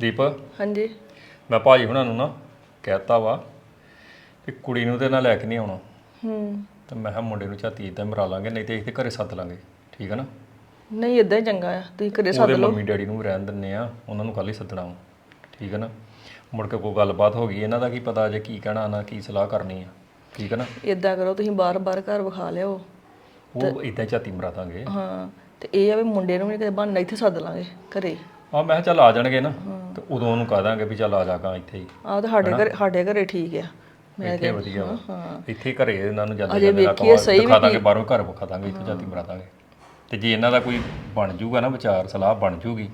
ਦੀਪ ਹਾਂਜੀ। ਮੈਂ ਭਾਜੀ ਹੁਣਾਂ ਨੂੰ ਨਾ ਕਹਿਤਾ ਵਾ ਕਿ ਕੁੜੀ ਨੂੰ ਤੇ ਨਾ ਲੈ ਕੇ ਨਹੀਂ ਆਉਣਾ। ਹੂੰ। ਤੇ ਮੈਂ ਕਿਹਾ ਮੁੰਡੇ ਨੂੰ ਝਾਤੀ ਇਦਾਂ ਮਰਾ ਲਾਂਗੇ ਨਹੀਂ ਤੇ ਇੱਥੇ ਘਰੇ ਸੱਦ ਲਾਂਗੇ। ਠੀਕ ਹੈ ਨਾ? ਨਹੀਂ ਇਦਾਂ ਹੀ ਚੰਗਾ ਆ। ਤੁਸੀਂ ਘਰੇ ਸੱਦ ਉਹਦੇ ਲਓ। ਮੰਮੀ ਡੈਡੀ ਨੂੰ ਵੀ ਰਹਿਣ ਦਿੰਨੇ ਆ ਉਹਨਾਂ ਨੂੰ ਕੱਲ ਹੀ ਸੱਦਣਾ ਵਾ। ਠੀਕ ਹੈ ਨਾ? ਮੁੜ ਕੇ ਕੋਈ ਗੱਲਬਾਤ ਹੋ ਗਈ ਇਹਨਾਂ ਦਾ ਕੀ ਪਤਾ ਜੇ ਕੀ ਕਹਿਣਾ ਨਾ ਕੀ ਸਲਾਹ ਕਰਨੀ ਆ। ਠੀਕ ਹੈ ਨਾ? ਇਦਾਂ ਕਰੋ ਤੁਸੀਂ ਬਾਰ-ਬਾਰ ਘਰ ਵਿਖਾ ਲਿਓ। ਉਹ ਇਦਾਂ ਝਾਤੀ ਮਰਾ ਦਾਂਗੇ। ਹਾਂ ਤੇ ਇਹ ਆ ਵੀ ਮੁੰਡੇ ਨੂੰ ਵੀ ਕਿਤੇ ਬਹਾਨਾ ਇੱਥੇ ਸੱਦ ਲਾਂਗੇ ਘਰੇ। ਆ ਮੈਂ ਕਿਹਾ ਚੱਲ ਆ ਜਾਣਗੇ ਨਾ ਤੇ ਉਦੋਂ ਉਹਨੂੰ ਕਹਿ ਦਾਂਗੇ ਵੀ ਚੱਲ ਆ ਜਾਗਾ ਇੱਥੇ ਹੀ। ਆਹ ਤਾਂ ਸਾਡੇ ਘਰੇ ਸਾਡੇ ਘਰੇ ਠੀਕ ਆ। ਮੈਂ ਇੱਥੇ ਵਧੀਆ ਵਾ। ਹਾਂ ਇੱਥੇ ਹੀ ਘਰੇ ਇਹਨਾਂ ਨੂੰ ਜਾਂਦੇ ਅਜੇ ਜਾਂਦੇ ਵੇਖੀਏ ਸਹੀ ਵੀ ਦਿਖਾ ਦਾਂਗੇ ਬਾਹਰੋਂ ਘਰ ਵਿਖਾ ਦਾਂਗੇ ਇੱਥੋਂ ਝਾਤੀ ਮਰਾ ਦਾਂਗੇ। ਤੇ ਜੇ ਇਹਨਾਂ ਦਾ ਕੋਈ ਬਣ ਜੂਗਾ ਨਾ ਵਿਚਾਰ ਸਲਾਹ ਬਣ ਜੂਗੀ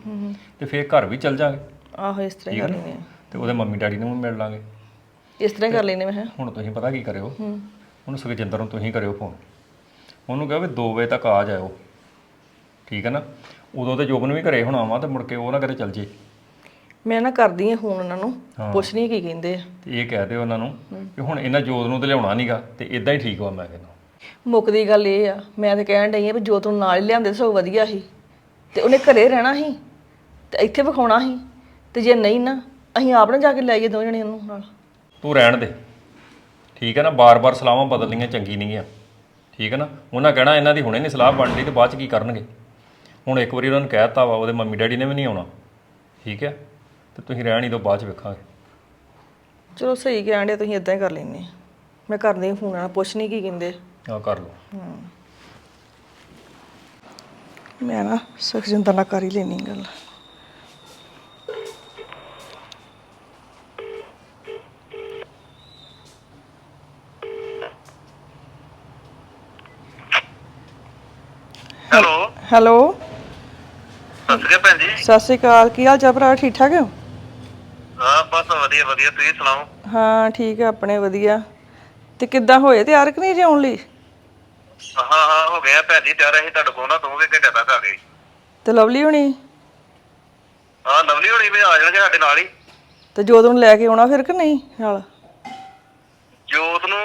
ਤੇ ਫੇਰ ਘਰ ਵੀ ਚੱਲ ਜਾਾਂਗੇ। ਆਹੋ ਇਸ ਤਰ੍ਹਾਂ ਹੀ ਕਰ ਲੈਨੇ ਆ। ਤੇ ਉਹਦੇ ਮੰਮੀ ਡੈਡੀ ਨੂੰ ਵੀ ਮਿਲ ਲਾਂਗੇ। ਇਸ ਤਰ੍ਹਾਂ ਹੀ ਕਰ ਲੈਨੇ ਮੈਂ ਕਿਹਾ। ਹੁਣ ਤੁਸੀਂ ਪਤਾ ਕੀ ਕਰਿਓ? ਹੁਣ ਸੁਖਜਿੰਦਰ ਨੂੰ ਤੁਸੀਂ ਕਰਿਓ ਫੋਨ। ਉਹਨੂੰ ਕਹੋ ਵੀ 2 ਵਜੇ ਤੱਕ ਆ ਜਾਇਓ। ਠੀਕ ਹੈ ਨਾ? ਉਦੋਂ ਤੇ ਜੋਬਨ ਵੀ ਘਰੇ ਹੋਣਾ ਵਾ ਤੇ ਮੁੜ ਕੇ ਉਹ ਨਾ ਕਰੇ ਚੱਲ ਜੇ। ਮੈਂ ਨਾ ਕਰਦੀ ਆ ਫੋਨ ਉਹਨਾਂ ਨੂੰ ਪੁੱਛਣੀ ਕੀ ਕਹਿੰਦੇ ਆ। ਤੇ ਇਹ ਕਹਿ ਦਿਓ ਉਹਨਾਂ ਨੂੰ ਕਿ ਹੁਣ ਇਹਨਾਂ ਜੋਤ ਨੂੰ ਤੇ ਲਿਆਉਣਾ ਨਹੀਂਗਾ ਤੇ ਇਦਾਂ ਹੀ ਠੀਕ ਵਾ ਮੈਂ ਕਹਿੰਦਾ। ਮੁੱਕਦੀ ਗੱਲ ਇਹ ਆ ਮੈਂ ਤਾਂ ਕਹਿਣ ਡਈ ਆ ਵੀ ਜੋਤ ਨੂੰ ਨਾਲ ਹੀ ਲਿਆਂਦੇ ਸੋ ਵਧੀਆ ਸੀ। ਤੇ ਉਹਨੇ ਘਰੇ ਰਹਿਣਾ ਸੀ ਤੇ ਇੱਥੇ ਵਿਖਾਉਣਾ ਸੀ ਤੇ ਜੇ ਨਹੀਂ ਨਾ ਅਸੀਂ ਆਪ ਨਾ ਜਾ ਕੇ ਲੈ ਆਈਏ ਦੋ ਜਣੇ ਉਹਨੂੰ ਨਾਲ। ਤੂੰ ਰਹਿਣ ਦੇ। ਠੀਕ ਹੈ ਨਾ ਬਾਰ-ਬਾਰ ਸਲਾਹਾਂ ਬਦਲਣੀਆਂ ਚੰਗੀ ਨਹੀਂ ਆ ਠੀਕ ਹੈ ਨਾ ਉਹਨਾਂ ਕਹਿਣਾ ਇਹਨਾਂ ਦੀ ਹੁਣੇ ਨਹੀਂ ਸਲਾਹ ਬਣਦੀ ਤੇ ਬਾਅਦ ਚ ਕੀ ਕਰਨਗੇ। ਹੁਣ ਇੱਕ ਵਾਰੀ ਉਹਨਾਂ ਨੂੰ ਕਹਿ ਦਿੱਤਾ ਵਾ ਉਹਦੇ ਮੰਮੀ ਡੈਡੀ ਨੇ ਵੀ ਨਹੀਂ ਆਉਣਾ। ਠੀਕ ਹੈ? ਤੇ ਤੁਸੀਂ ਰਹਿਣ ਹੀ ਦੋ ਬਾਅਦ ਚ ਵੇਖਾਂਗੇ। ਚਲੋ ਸਹੀ ਕਹਿਣ ਦੇ ਤੁਸੀਂ ਇਦਾਂ ਹੀ ਕਰ ਲੈਨੇ ਆ ਮੈਂ ਕਰਦੀ ਆ ਫੋਨ ਨਾਲ ਪੁੱਛਣੀ ਕੀ ਕਹਿੰਦੇ। ਆ ਕਰ ਲਓ। ਮੈਂ ਨਾ ਸੁਖਜਿੰਦਰ ਨਾਲ ਕਰ ਹੀ ਲੈਣੀ ਗੱਲ। ਹੈਲੋ। ਹੈਲੋ। ਸਤਿ ਸ਼੍ਰੀ ਅਕਾਲ ਭੈਣ ਜੀ। ਸਤਿ ਸ਼੍ਰੀ ਅਕਾਲ ਕੀ ਹਾਲ ਚਾਲ ਭਰਾ? ਠੀਕ ਠਾਕ ਹੋ? ਹਾਂ ਬਸ ਵਧੀਆ ਵਧੀਆ। ਤੁਸੀਂ ਸੁਣਾਓ? ਹਾਂ ਠੀਕ ਹੈ ਆਪਣੇ ਵਧੀਆ। ਤੇ ਕਿੱਦਾਂ ਹੋਏ ਤਿਆਰ ਕਿ ਨਹੀਂ ਜੇ ਆਉਣ ਲਈ? ਹਾਂ ਹਾਂ ਹੋ ਗਿਆ ਭੈਣ ਜੀ ਤਿਆਰ ਅਸੀਂ ਤੁਹਾਡੇ ਕੋਲ ਨਾ ਦੋਵੇਂ ਘੰਟੇ ਤੱਕ ਆ ਗਏ। ਤੇ ਲਵਲੀ ਹੋਣੀ? ਹਾਂ ਲਵਲੀ ਹੋਣੀ ਵੀ ਆ ਜਾਣਗੇ ਸਾਡੇ ਨਾਲ ਹੀ। ਤੇ ਜੋਤ ਨੂੰ ਲੈ ਕੇ ਆਉਣਾ ਫਿਰ ਕਿ ਨਹੀਂ ਨਾਲ? ਜੋਤ ਨੂੰ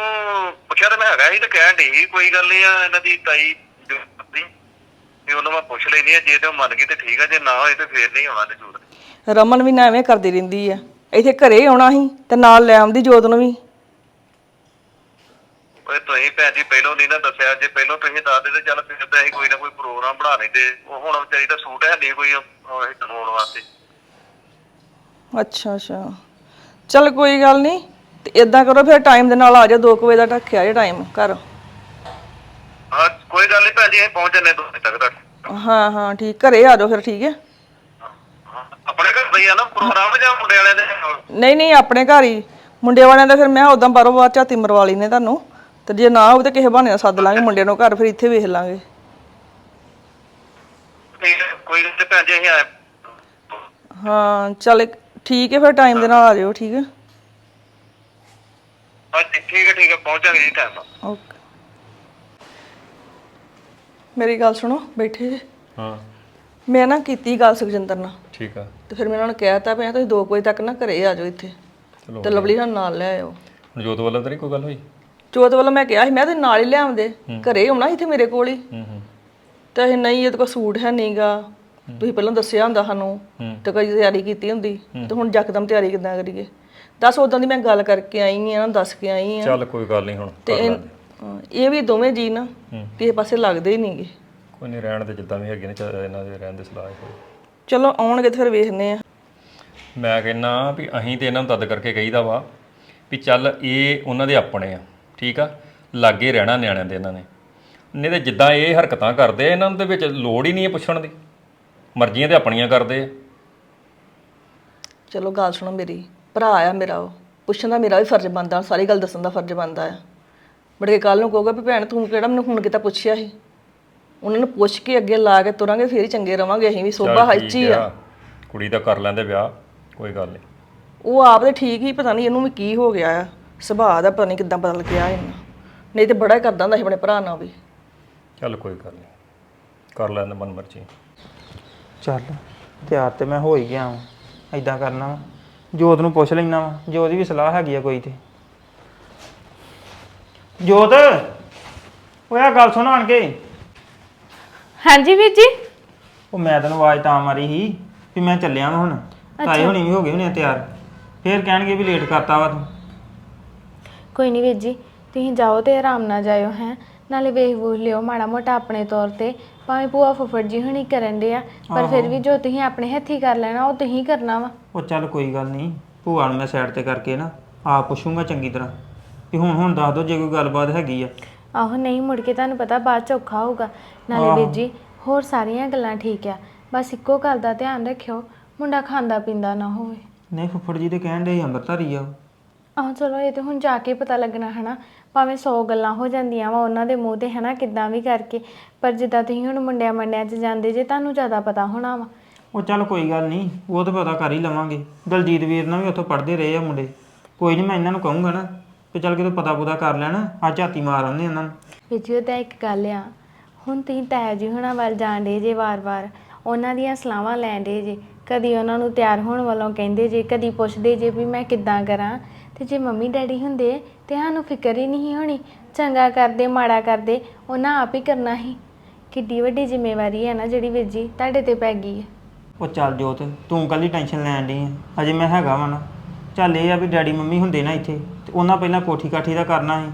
ਪੁੱਛਿਆ ਤਾਂ ਮੈਂ ਹੈਗਾ ਸੀ ਤੇ ਕਹਿਣ ਸੀ ਕੋਈ ਗੱਲ ਨਹੀਂ ਆ ਇਹਨਾਂ ਦੀ ਤਾਈ ਦੀ ਤੇ ਉਹਨੂੰ ਮੈਂ ਪੁੱਛ ਲੈਣੀ ਆ ਜੇ ਤੇ ਉਹ ਮੰਨ ਗਈ ਤੇ ਠੀਕ ਆ ਜੇ ਨਾ ਹੋਏ ਤੇ ਫੇਰ ਨਹੀਂ ਆਉਣਾ ਤੇ ਜੋਤ ਰਮਨ ਵੀ ਨਾ ਐਵੇਂ ਕਰਦੀ ਰਹਿੰਦੀ ਆ। ਇੱਥੇ ਘਰੇ ਆਉਣਾ ਸੀ ਤੇ ਨਾਲ ਲੈ ਆਉਂਦੀ ਜੋਤ ਨੂੰ ਵੀ। ਓਏ ਤੁਸੀਂ ਭੈਣ ਜੀ ਪਹਿਲਾਂ ਨਹੀਂ ਨਾ ਦੱਸਿਆ ਜੇ ਪਹਿਲਾਂ ਤੁਸੀਂ ਦੱਸ ਦੇ ਤੇ ਚੱਲ ਫਿਰ ਤਾਂ ਅਸੀਂ ਕੋਈ ਨਾ ਕੋਈ ਪ੍ਰੋਗਰਾਮ ਬਣਾ ਲੈਂਦੇ। ਉਹ ਹੁਣ ਵਿਚਾਰੀ ਦਾ ਸੂਟ ਹੈ ਨਹੀਂ ਕੋਈ ਹਿੱਟ ਹੋਣ ਵਾਸਤੇ। ਅੱਛਾ ਅੱਛਾ। ਚਲ ਕੋਈ ਗੱਲ ਨਹੀਂ ਤੇ ਇਦਾਂ ਕਰੋ ਫਿਰ ਟਾਈਮ ਦੇ ਨਾਲ ਆ ਜਾਓ 2 ਵਜੇ ਦਾ ਰੱਖਿਆ ਜੇ ਟਾਈਮ ਘਰ। ਹਾਂ ਕੋਈ ਗੱਲ ਨਹੀਂ ਭੈਣ ਜੀ ਅਸੀਂ ਪਹੁੰਚ ਜੰਨੇ ਦੋ ਵਜੇ ਤੱਕ ਤੱਕ ਹਾਂ ਹਾਂ ਠੀਕ। ਘਰੇ ਆ ਜਾਓ ਫਿਰ ਠੀਕ ਹੈ? ਆਪਣੇ ਘਰ ਦਾ ਹੀ ਆ ਨਾ ਪ੍ਰੋਗਰਾਮ ਜਾਂ ਮੁੰਡੇ ਵਾਲਿਆਂ ਦੇ ਨਹੀਂ ਨਹੀਂ ਆਪਣੇ ਘਰ ਹੀ। ਮੁੰਡੇ ਵਾਲਿਆਂ ਦਾ ਫਿਰ ਮੈਂ ਉਦਾਂ ਬਾਰੋਂ ਬਾਅਦ ਝਾਤੀ ਮਰਵਾ ਲਈ ਨੇ ਤੁਹਾਨੂੰ। ਤੇ ਜੇ ਨਾ ਹੋਵੇ ਤਾਂ ਕਿਸੇ ਬਹਾਨੇ ਨਾਲ ਸੱਦ ਲਾਂਗੇ ਮੁੰਡੇ ਨੂੰ ਘਰ ਫਿਰ ਇੱਥੇ ਵੇਖ ਲਾਂਗੇ। ਠੀਕ ਹੈ, ਕੋਈ ਗੱਲ ਨੀ ਭੈਣ ਜੀ ਅਸੀਂ ਆਏ ਹਾਂ। ਚੱਲ ਠੀਕ ਹੈ ਫਿਰ ਟਾਈਮ ਦੇ ਨਾਲ ਆ ਜਾਇਓ ਠੀਕ ਹੈ? ਹਾਂ ਜੀ, ਠੀਕ ਹੈ ਠੀਕ ਹੈ ਪਹੁੰਚਾਂਗੇ ਜੀ ਟਾਈਮ ਨਾਲ। ਓਕੇ। ਮੇਰੀ ਗੱਲ ਸੁਣੋ ਬੈਠੇ ਜੇ। ਹਾਂ। ਮੈਂ ਨਾ ਕੀਤੀ ਗੱਲ ਸੁਖਜਿੰਦਰ ਨਾਲ। ਠੀਕ ਆ। ਤੇ ਫਿਰ ਮੈਂ ਉਹਨਾਂ ਨੂੰ ਕਹਿਤਾ ਪਿਆ ਤੁਸੀਂ 2 ਵਜੇ ਤੱਕ ਨਾ ਘਰੇ ਆ ਜਾਓ ਇੱਥੇ। ਚਲੋ ਤੇ ਲਵਲੀ ਨਾਲ ਨਾਲ ਲੈ ਆਇਓ। ਹੁਣ ਜੋਤ ਵੱਲੋਂ ਤਾਂ ਨਹੀਂ ਕੋਈ ਗੱਲ ਹੋਈ? ਚੋਤ ਵੱਲੋਂ ਮੈਂ ਕਿਹਾ ਸੀ ਮੈਂ ਤੇ ਨਾਲ ਹੀ ਲਿਆਉਂਦੇ ਘਰੇ ਆਉਣਾ ਇੱਥੇ ਮੇਰੇ ਕੋਲ ਹੀ। ਹੂੰ ਹੂੰ। ਤੇ ਇਹ ਨਹੀਂ ਇਹਦੇ ਕੋਲ ਸੂਟ ਹੈ ਨਹੀਂਗਾ ਤੁਸੀਂ ਪਹਿਲਾਂ ਦੱਸਿਆ ਹੁੰਦਾ ਸਾਨੂੰ। ਤੇ ਕੋਈ ਤਿਆਰੀ ਕੀਤੀ ਹੁੰਦੀ। ਤੇ ਹੁਣ ਯਕਦਮ ਤਿਆਰੀ ਕਿੱਦਾਂ ਕਰੀਏ? ਦੱਸ ਉਦੋਂ ਦੀ ਮੈਂ ਗੱਲ ਕਰਕੇ ਆਈ ਆ ਨੂੰ ਦੱਸ ਕੇ ਆਈ ਆ। ਚੱਲ ਕੋਈ ਗੱਲ ਨਹੀਂ ਹੁਣ ਤੇ ਕਰ ਇਹ- ਲਾਂਗੇ। ਹਾਂ, ਇਹ ਵੀ ਦੋਵੇਂ ਜੀ ਨਾ ਕਿਸੇ ਪਾਸੇ ਲੱਗਦੇ ਹੀ ਨਹੀਂਗੇ। ਕੋਈ ਨਹੀਂ ਰਹਿਣ ਦੇ ਜਿੱਦਾਂ ਵੀ ਹੈਗੇ ਨੇ ਚੱਲ ਇਹਨਾਂ ਦੇ ਰਹਿਣ ਦੇ ਸਲਾਹ ਕੋਈ ਚਲੋ ਆਉਣਗੇ ਤੇ ਫਿਰ ਵੇਖਨੇ ਆ ਮੈਂ ਕਹਿੰਨਾ ਵੀ ਅਸੀਂ ਤੇ ਇਹਨਾਂ ਨੂੰ ਤਦ ਕਰਕੇ ਕਹੀਦਾ ਵਾ ਵੀ ਚੱਲ ਇਹ ਉਹਨਾਂ ਦੇ ਆਪਣੇ ਆ ਠੀਕ ਆ? ਲਾਗੇ ਰਹਿਣਾ ਨਿਆਣਿਆਂ ਦੇ ਇਹਨਾਂ ਨੇ। ਨਹੀਂ ਤੇ ਜਿੱਦਾਂ ਇਹ ਹਰਕਤਾਂ ਕਰਦੇ ਆ, ਇਹਨਾਂ ਤੇ ਵਿੱਚ ਲੋੜ ਹੀ ਨਹੀਂ ਹੈ ਪੁੱਛਣ ਦੀ। ਮਰਜ਼ੀਆਂ ਤੇ ਆਪਣੀਆਂ ਕਰਦੇ ਆ। ਚਲੋ ਗੱਲ ਸੁਣੋ ਮੇਰੀ। ਭਰਾ ਆ ਮੇਰਾ ਉਹ। ਪੁੱਛਣ ਦਾ ਮੇਰਾ ਵੀ ਫਰਜ਼ ਬਣਦਾ ਸਾਰੀ ਗੱਲ ਦੱਸਣ ਦਾ ਫਰਜ਼ ਬਣਦਾ ਆ। ਬੜ ਕੇ ਕੱਲ ਨੂੰ ਕਹੂਗਾ ਵੀ ਭੈਣ ਤੂੰ ਕਿਹੜਾ ਮੈਨੂੰ ਹੁਣ ਕਿਤਾ ਪੁੱਛਿਆ ਸੀ? ਉਹਨਾਂ ਨੂੰ ਪੁੱਛ ਕੇ ਅੱਗੇ ਲਾ ਕੇ ਤੁਰਾਂਗੇ ਫੇਰ ਹੀ ਚੰਗੇ ਰਵਾਂਗੇ ਅਸੀਂ ਵੀ ਸੋਭਾ ਚੱਲ ਠੀਕ ਆ। ਕੁੜੀ ਦਾ ਕਰ ਲੈਂਦੇ ਵਿਆਹ ਕੋਈ ਗੱਲ ਨਹੀਂ ਉਹ ਆਪ ਤੇ ਠੀਕ ਹੀ ਪਤਾ ਨਹੀਂ ਇਹਨੂੰ ਵੀ ਕੀ ਹੋ ਗਿਆ ਆ। ਸੁਭਾਅ ਦਾ ਪਤਾ ਨਹੀਂ ਕਿੱਦਾਂ ਬਦਲ ਗਿਆ ਇਹਨਾਂ। ਨਹੀਂ ਤੇ ਬੜਾ ਹੀ ਕਰਦਾ ਹੁੰਦਾ ਸੀ ਆਪਣੇ ਭਰਾ ਨਾਲ ਵੀ। ਚੱਲ ਕੋਈ ਗੱਲ ਨਹੀਂ ਕਰ ਲੈਂਦੇ ਮਨ ਮਰਜ਼ੀ। ਚੱਲ ਤਿਆਰ ਤੇ ਮੈਂ ਹੋ ਹੀ ਗਿਆ ਵਾਂ। ਐਦਾਂ ਕਰਨਾ ਵਾ। ਜੋਤ ਨੂੰ ਪੁੱਛ ਲੈਣਾ ਵਾ। ਜੇ ਉਹਦੀ ਵੀ ਸਲਾਹ ਹੈਗੀ ਆ ਕੋਈ ਤੇ। ਜੋਤ ਓਏ ਆ ਗੱਲ ਸੁਣ ਆਣ ਕੇ। ਹਾਂਜੀ ਵੀਰ ਜੀ। ਉਹ ਮੈਂ ਤੈਨੂੰ ਆਵਾਜ਼ ਤਾਂ ਮਾਰੀ ਸੀ ਵੀ ਮੈਂ ਚੱਲਿਆ ਵਾਂ ਹੁਣ। ਤਾਏ ਹੁਣੀ ਵੀ ਹੋ ਗਏ ਹੋਣੇ ਆ ਤਿਆਰ। ਫੇਰ ਕਹਿਣਗੇ ਵੀ ਲੇਟ ਕਰਤਾ ਵਾ ਤੂੰ। ਕੋਈ ਨਹੀਂ ਵੀਰ ਜੀ ਤੁਸੀਂ ਜਾਓ ਤੇ ਆਰਾਮ ਨਾਲ ਜਾਇਓ ਹੈ। ਨਾਲੇ ਵੇਖ ਵੂਖ ਲਿਓ ਮਾੜਾ ਮੋਟਾ ਆਪਣੇ ਤੌਰ ਤੇ। ਭਾਵੇਂ ਭੂਆ ਫੁੱਫੜ ਜੀ ਹੁਣੀ ਕਰਨ ਦੇ ਆ ਪਰ ਫਿਰ ਵੀ ਜੋ ਤੁਸੀਂ ਆਪਣੇ ਹੱਥੀ ਕਰ ਲੈਣਾ ਉਹ ਤੁਸੀਂ ਕਰਨਾ ਵਾ। ਉਹ ਚੱਲ ਕੋਈ ਗੱਲ ਨਹੀਂ ਭੂਆ ਨੂੰ ਮੈਂ ਸਾਈਡ ਤੇ ਕਰਕੇ ਨਾ ਆਪ ਪੁੱਛੂੰਗਾ ਚੰਗੀ ਤਰ੍ਹਾਂ। ਵੀ ਹੁਣ ਹੁਣ ਦੱਸ ਦੋ ਜੇ ਕੋਈ ਗੱਲਬਾਤ ਹੈਗੀ ਆ। ਆਹੋ ਨਹੀਂ ਮੁੜ ਕੇ ਤੁਹਾਨੂੰ ਪਤਾ ਬਾਅਦ ਚ ਔਖਾ ਹੋਊਗਾ। ਨਾਲੇ ਵੀਰ ਜੀ ਹੋਰ ਸਾਰੀਆਂ ਗੱਲਾਂ ਠੀਕ ਆ। ਬਸ ਇੱਕੋ ਗੱਲ ਦਾ ਧਿਆਨ ਰੱਖਿਓ ਮੁੰਡਾ ਖਾਂਦਾ ਪੀਂਦਾ ਨਾ ਹੋਵੇ। ਨਹੀਂ ਫੁੱਫੜ ਜੀ ਤੇ ਕਹਿਣ ਦੇ ਅੰਮ੍ਰਿਤਧਾਰੀ ਆ। ਉਹ। ਆਹ ਚਲੋ ਇਹ ਤੇ ਹੁਣ ਜਾ ਕੇ ਪਤਾ ਲੱਗਣਾ ਹਨਾ। ਭਾਵੇਂ 100 ਗੱਲਾਂ ਹੋ ਜਾਂਦੀਆਂ ਵਾ ਉਹਨਾਂ ਦੇ ਮੂੰਹ ਤੇ ਹਨਾ ਕਿੱਦਾਂ ਵੀ ਕਰਕੇ। ਪਰ ਜਿੱਦਾਂ ਤੁਸੀਂ ਹੁਣ ਮੁੰਡਿਆਂ ਮੰਡਿਆਂ 'ਚ ਜਾਂਦੇ ਜੇ ਤੁਹਾਨੂੰ ਜ਼ਿਆਦਾ ਪਤਾ ਹੋਣਾ ਵਾ। ਉਹ ਚੱਲ ਕੋਈ ਗੱਲ ਨਹੀਂ ਉਹ ਤਾਂ ਪਤਾ ਕਰ ਹੀ ਲਵਾਂਗੇ। ਦਲਜੀਤ ਵੀਰ ਨਾਲ ਵੀ ਉੱਥੋਂ ਪੜ੍ਹਦੇ ਰਹੇ ਆ ਮੁੰਡੇ। ਕੋਈ ਨਹੀਂ ਮੈਂ ਇਹਨਾਂ ਨੂੰ ਕਹੂੰਗਾ ਨਾ। ਕਿ ਚੱਲ ਕਿਤੇ ਪਤਾ ਪੁਤਾ ਕਰ ਲੈਣ ਆ ਝਾਤੀ ਮਾਰ ਆਉਂਦੇ ਇਹਨਾਂ ਨੂੰ। ਵਿੱਚ ਉਹ ਤਾਂ ਇੱਕ ਗੱਲ ਆ ਹੁਣ ਤੁਸੀਂ ਤਾਇਆ ਜੀ ਹੁਣਾਂ ਵੱਲ ਡੇ ਜੇ ਵਾਰ-ਵਾਰ ਉਹਨਾਂ ਦੀਆਂ ਸਲਾਹਾਂ ਡੇ ਜੇ ਕਦੀ ਉਹਨਾਂ ਨੂੰ ਤਿਆਰ ਹੋਣ ਵੱਲੋਂ ਕਹਿੰਦੇ ਜੇ ਕਦੀ ਪੁੱਛਦੇ ਜੇ ਵੀ ਮੈਂ ਕਿੱਦਾਂ ਕਰਾਂ ਤੇ ਜੇ ਮੰਮੀ ਡੈਡੀ ਹੁੰਦੇ ਤੇ ਸਾਨੂੰ ਫਿਕਰ ਹੀ ਨਹੀਂ ਹੋਣੀ ਚੰਗਾ ਕਰਦੇ ਮਾੜਾ ਕਰਦੇ ਉਹਨਾਂ ਆਪ ਹੀ ਕਰਨਾ ਸੀ। ਕਿੱਡੀ ਵੱਡੀ ਜ਼ਿੰਮੇਵਾਰੀ ਹੈ ਨਾ ਜਿਹੜੀ ਵੀਰ ਜੀ ਤੁਹਾਡੇ ਤੇ ਪੈ ਗਈ ਹੈ ਉਹ ਚੱਲ ਜੋਤ ਤੂੰ ਕੱਲੀ ਟੈਨਸ਼ਨ ਲੈਣ ਆ ਅਜੇ ਮੈਂ ਹੈਗਾ ਵਾ ਨਾ। ਚੱਲ ਇਹ ਆ ਵੀ ਡੈਡੀ ਮੰਮੀ ਹੁੰਦੇ ਨਾ ਇੱਥੇ, ਤੇ ਉਹਨਾਂ ਪਹਿਲਾਂ ਕੋਠੀ ਕਾਠੀ ਦਾ ਕਰਨਾ ਸੀ।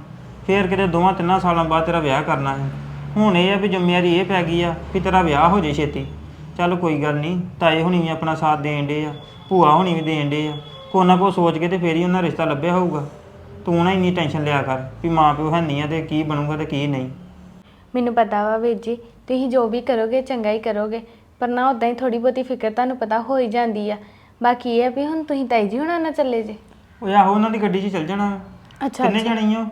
ਫੇਰ ਕਿਤੇ ਦੋਵਾਂ ਤਿੰਨਾਂ ਸਾਲਾਂ ਬਾਅਦ ਤੇਰਾ ਵਿਆਹ ਕਰਨਾ ਸੀ। ਹੁਣ ਇਹ ਆ ਵੀ ਜ਼ਿੰਮੇਵਾਰੀ ਇਹ ਪੈ ਗਈ ਆ ਵੀ ਤੇਰਾ ਵਿਆਹ ਹੋ ਜੇ ਛੇਤੀ। ਚੱਲ ਕੋਈ ਗੱਲ ਨਹੀਂ, ਤਾਏ ਹੁਣੀ ਵੀ ਆਪਣਾ ਸਾਥ ਦੇਣ ਡੇ ਆ, ਭੂਆ ਹੁਣੀ ਵੀ ਦੇਣ ਡੇ ਆ। ਕੋ ਨਾ ਕੋ ਸੋਚ ਕੇ ਤੇ ਫੇਰ ਹੀ ਉਹਨਾਂ ਰਿਸ਼ਤਾ ਲੱਭਿਆ ਹੋਊਗਾ। ਤੂੰ ਨਾ ਇੰਨੀ ਟੈਨਸ਼ਨ ਲਿਆ ਕਰ ਵੀ ਮਾਂ ਪਿਓ ਹੈ ਨਹੀਂ ਆ ਤੇ ਕੀ ਬਣੂਗਾ ਤੇ ਕੀ ਨਹੀਂ। ਮੈਨੂੰ ਪਤਾ ਵਾ ਵੀਰ ਜੀ, ਤੁਸੀਂ ਜੋ ਵੀ ਕਰੋਗੇ ਚੰਗਾ ਹੀ ਕਰੋਗੇ, ਪਰ ਨਾ ਉਦਾਂ ਹੀ ਥੋੜੀ ਬਹੁਤੀ ਫਿਕਰ ਤੁਹਾਨੂੰ ਪਤਾ ਹੋ ਹੀ ਜਾਂਦੀ ਆ। ਬਾਕੀ ਇਹ ਆ ਵੀ ਹੁਣ ਤੁਸੀਂ ਤਾਈ ਜੀ ਹੁਣਾਂ ਨਾਲ ਚੱਲੇ ਜੇ। ਉਹ ਆਹੋ ਉਹਨਾਂ ਦੀ ਗੱਡੀ 'ਚ ਚੱਲ ਜਾਣਾ। ਅੱਛਾ ਕਿੰਨੇ ਜਾਣੀ ਆ